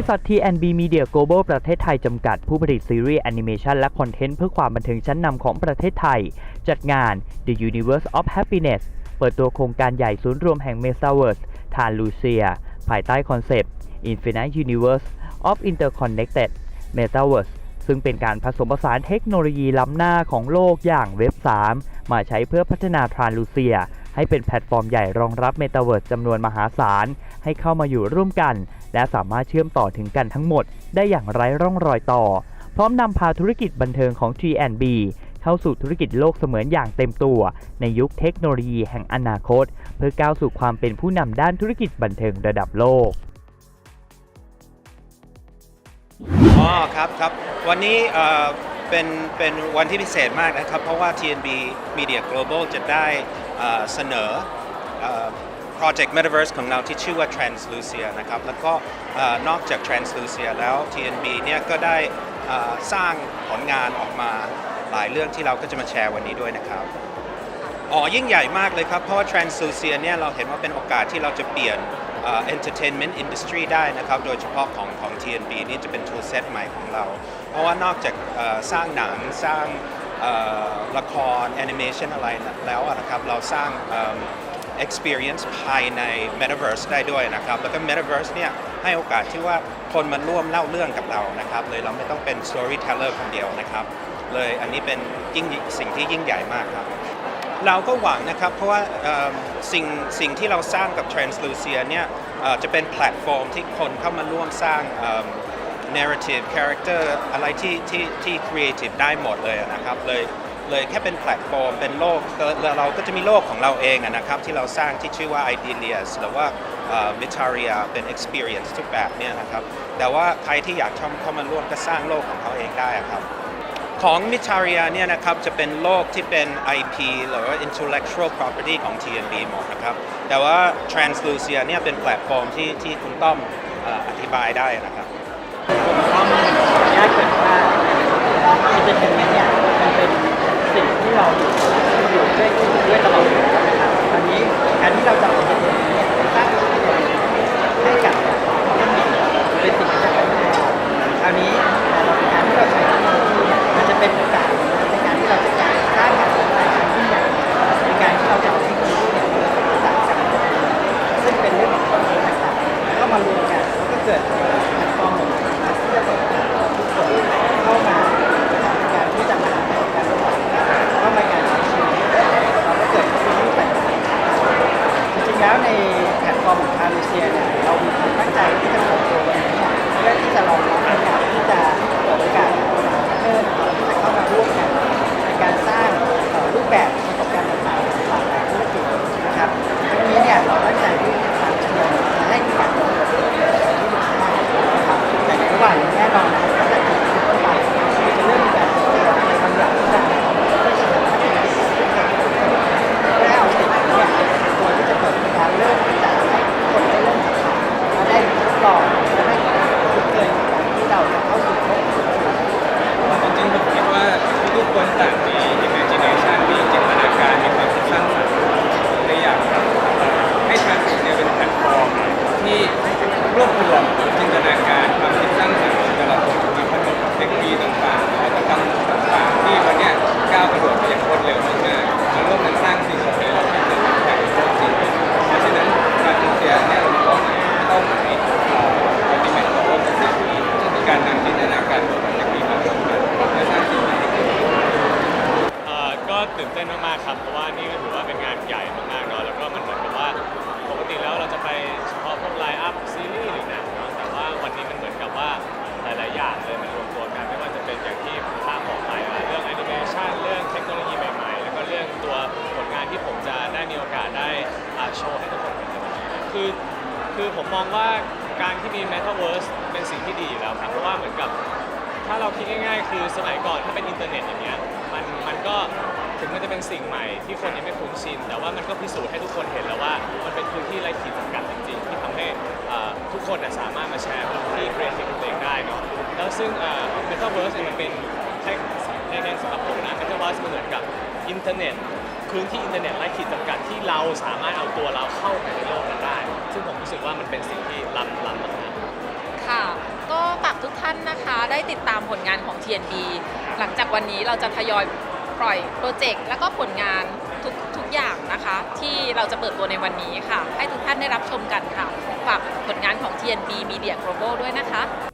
ริษัท TNB Media Global ประเทศไทยจำกัดผู้ผลิตซีรีส์แอนิเมชันและคอนเทนต์เพื่อความบันเทิงชั้นนำของประเทศไทย จัดงาน The Universe of Happiness เปิดตัวโครงการใหญ่ศูนย์รวมแห่ง Metaverse ทานลูเซีย ภายใต้คอนเซปต์ Infinite Universe of Interconnected Metaverse ซึ่งเป็นการผสมผสานเทคโนโลยีล้ำหน้าของโลกอย่างเว็บ 3 มาใช้เพื่อพัฒนาทรานลูเซีย ให้เป็นแพลตฟอร์มใหญ่รองรับเมตาเวิร์สจำนวนมหาศาล ให้เข้ามาอยู่ร่วมกัน และสามารถเชื่อมต่อถึงกันทั้งหมด ได้อย่างไร้ร่องรอยต่อ พร้อมนำพาธุรกิจบันเทิงของ T&B เข้าสู่ธุรกิจโลกเสมือนอย่างเต็มตัว ในยุคเทคโนโลยีแห่งอนาคต เพื่อก้าวสู่ความเป็นผู้นำด้านธุรกิจบันเทิงระดับโลกอ๋อครับครับวันนี้ เป็นเป็นวันที่พิเศษมากนะครับ เพราะว่า TNB Media Global จะได้เสนอ Project Metaverse ของเราที่ชื่อว่า Translucia นะครับ แล้วก็นอกจาก Translucia แล้ว TNB เนี่ยก็ได้สร้างผลงานออกมาหลายเรื่องที่เราก็จะมาแชร์วันนี้ด้วยนะครับอ๋อยิ่งใหญ่มากเลยครับ เพราะว่า Translucia เนี่ยเราเห็นว่าเป็นโอกาสที่เราจะเปลี่ยน entertainment industry ได้นะครับ โดยเฉพาะของของ TNB นี่จะเป็น tool set ใหม่ของเรา เพราะว่านอกจากสร้างหนังสร้างละคร animation อะไรแล้วนะครับ เราสร้างเอิ่ม experience ภายใน metaverse ได้ด้วยนะครับ แล้วก็ metaverse เนี่ยให้โอกาสที่ว่าคนมาร่วมเล่าเรื่องกับเรานะครับ เลยเราไม่ต้องเป็น storyteller คนเดียวนะครับ เลยอันนี้เป็นยิ่งสิ่งที่ยิ่งใหญ่มากครับ เราก็หวังนะครับ เพราะว่าสิ่งสิ่งที่เราสร้างกับ Translucia เนี่ยจะเป็นแพลตฟอร์มที่คนเข้ามาร่วมสร้าง narrative character อะไรที่ที่ที่ creative ได้หมดเลยนะครับเลยเลยแค่เป็นแพลตฟอร์มเป็นโลกแล้วเราก็จะมีโลกของเราเองนะครับ ที่เราสร้างที่ชื่อว่า Idelias หรือว่า Mitaria เป็น experience ทุกแบบเนี่ยนะครับ แต่ว่าใครที่อยากเข้าเข้ามาร่วมก็สร้างโลกของเขาเองได้ครับ ของมิชาริยาเนี่ยนะครับจะเป็นโลกที่เป็น IP หรือว่า intellectual property ของ TNB หมดนะครับ แต่ว่า Translucia เนี่ยเป็นแพลตฟอร์มที่ที่คุณต้อมออธิบายได้นะครับผมต้อมขออนุญาตเกิด ร์ รวบรวมจินตนาการความคิดสร้างสรรค์ของแต่ละคนมาผนวกกับเทคโนโลยีต่างๆแล้วก็ทำต่างๆที่วันเนี้ยก้าวกระโดดไปอย่างรวดเร็วมากๆมาร่วมกันสร้างสิ่งของในเราเป็นแบบโลกจริงเพราะฉะนั้นการเสียเนี่ยเรามีเป้าหมายเป้าหมายเอ่อ ultimate goal ก็คือการนำจินตนาการบวกกับเทคโนโลยีมาร่วมกันและสร้างสิ่งที่ดีเอ่อก็ตื่นเต้นมากๆครับเพราะว่านี่ก็ถือว่าเป็นงานใหญ่มากๆ โชว์ให้ทุกคนเห็นในวันนี้คือคือผมมองว่าการที่มี Metaverse เป็นสิ่งที่ดีอยู่แล้วครับ เพราะว่าเหมือนกับ ถ้าเราคิดง่ายๆ คือสมัยก่อนถ้าเป็นอินเทอร์เน็ตอย่างเงี้ยมันมันก็ถึงมันจะเป็นสิ่งใหม่ที่คนยังไม่คุ้นชิน แต่ว่ามันก็พิสูจน์ให้ทุกคนเห็นแล้วว่า มันเป็นพื้นที่ไร้ขีดจำกัดจริงๆ ที่ทำให้อ่าทุกคนน่ะสามารถมาแชร์พื้นที่ creative ของตัวเองได้เนาะแล้วซึ่งอ่า Metaverse มันเป็นให้ในในสำหรับผมนะ Metaverse มันเหมือนกับอินเทอร์เน็ต พื้นที่อินเทอร์เน็ตไร้ขีดจำกัดที่เราสามารถเอาตัวเราเข้าไปในโลกนั้นได้ ซึ่งผมรู้สึกว่ามันเป็นสิ่งที่ล้ำล้ำมากๆค่ะได้ติดตามผลงานของ TNB หลังจากวันนี้เราจะทยอยปล่อยโปรเจกต์แล้วก็ผลงานทุกทุกอย่างนะคะ ที่เราจะเปิดตัวในวันนี้ค่ะ ให้ทุกท่านได้รับชมกันค่ะฝากผลงานของ TNB Media Global ด้วยนะคะ